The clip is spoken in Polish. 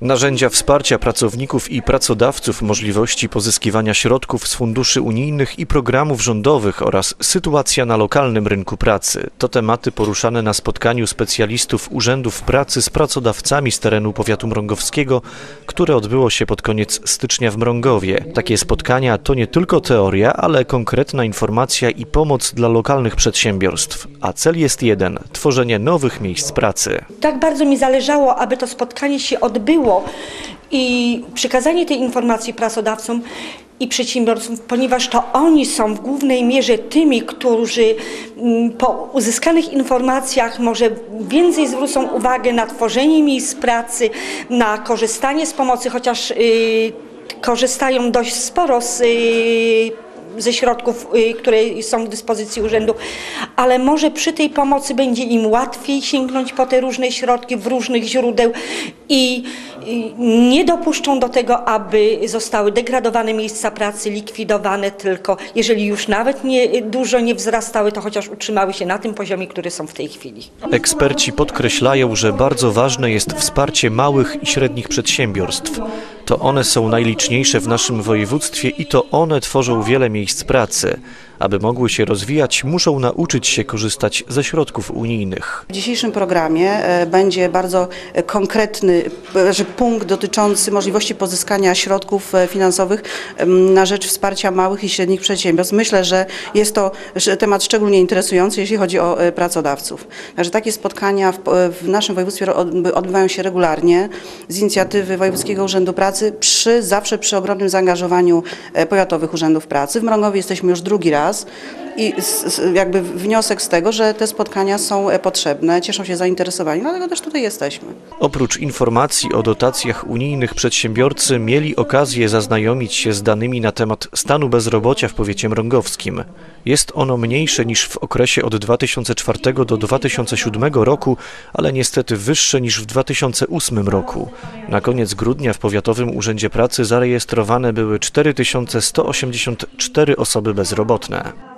Narzędzia wsparcia pracowników i pracodawców, możliwości pozyskiwania środków z funduszy unijnych i programów rządowych oraz sytuacja na lokalnym rynku pracy to tematy poruszane na spotkaniu specjalistów urzędów pracy z pracodawcami z terenu powiatu mrągowskiego, które odbyło się pod koniec stycznia w Mrągowie. Takie spotkania to nie tylko teoria, ale konkretna informacja i pomoc dla lokalnych przedsiębiorstw, a cel jest jeden tworzenie nowych miejsc pracy. Tak bardzo mi zależało, aby to spotkanie się odbyło i przekazanie tej informacji pracodawcom i przedsiębiorcom, ponieważ to oni są w głównej mierze tymi, którzy mm, po uzyskanych informacjach może więcej zwrócą uwagę na tworzenie miejsc pracy, na korzystanie z pomocy, chociaż y, korzystają dość sporo z y, ze środków, y, które są w dyspozycji urzędu, ale może przy tej pomocy będzie im łatwiej sięgnąć po te różne środki w różnych źródeł i nie dopuszczą do tego, aby zostały degradowane miejsca pracy, likwidowane, tylko jeżeli już nawet nie, dużo nie wzrastały, to chociaż utrzymały się na tym poziomie, który są w tej chwili. Eksperci podkreślają, że bardzo ważne jest wsparcie małych i średnich przedsiębiorstw. To one są najliczniejsze w naszym województwie i to one tworzą wiele miejsc pracy. Aby mogły się rozwijać, muszą nauczyć się korzystać ze środków unijnych. W dzisiejszym programie e, będzie bardzo konkretny e, punkt dotyczący możliwości pozyskania środków e, finansowych na rzecz wsparcia małych i średnich przedsiębiorstw. Myślę, że jest to temat szczególnie interesujący, jeśli chodzi o pracodawców. Także takie spotkania w, naszym województwie odby- odbywają się regularnie z inicjatywy Wojewódzkiego Urzędu Pracy, przy, zawsze przy ogromnym zaangażowaniu powiatowych urzędów pracy. W Mrągowie jesteśmy już drugi raz i s- s- jakby wniosek z tego, że te spotkania są e, potrzebne, cieszą się zainteresowaniem, dlatego też tutaj jesteśmy. Oprócz informacji o dotacjach unijnych przedsiębiorcy mieli okazję zaznajomić się z danymi na temat stanu bezrobocia w powiecie mrągowskim. Jest ono mniejsze niż w okresie od 2004 do 2007 roku, ale niestety wyższe niż w 2008 roku. Na koniec grudnia w Powiatowym Urzędzie Pracy zarejestrowane były 4184 osoby bezrobotne. there.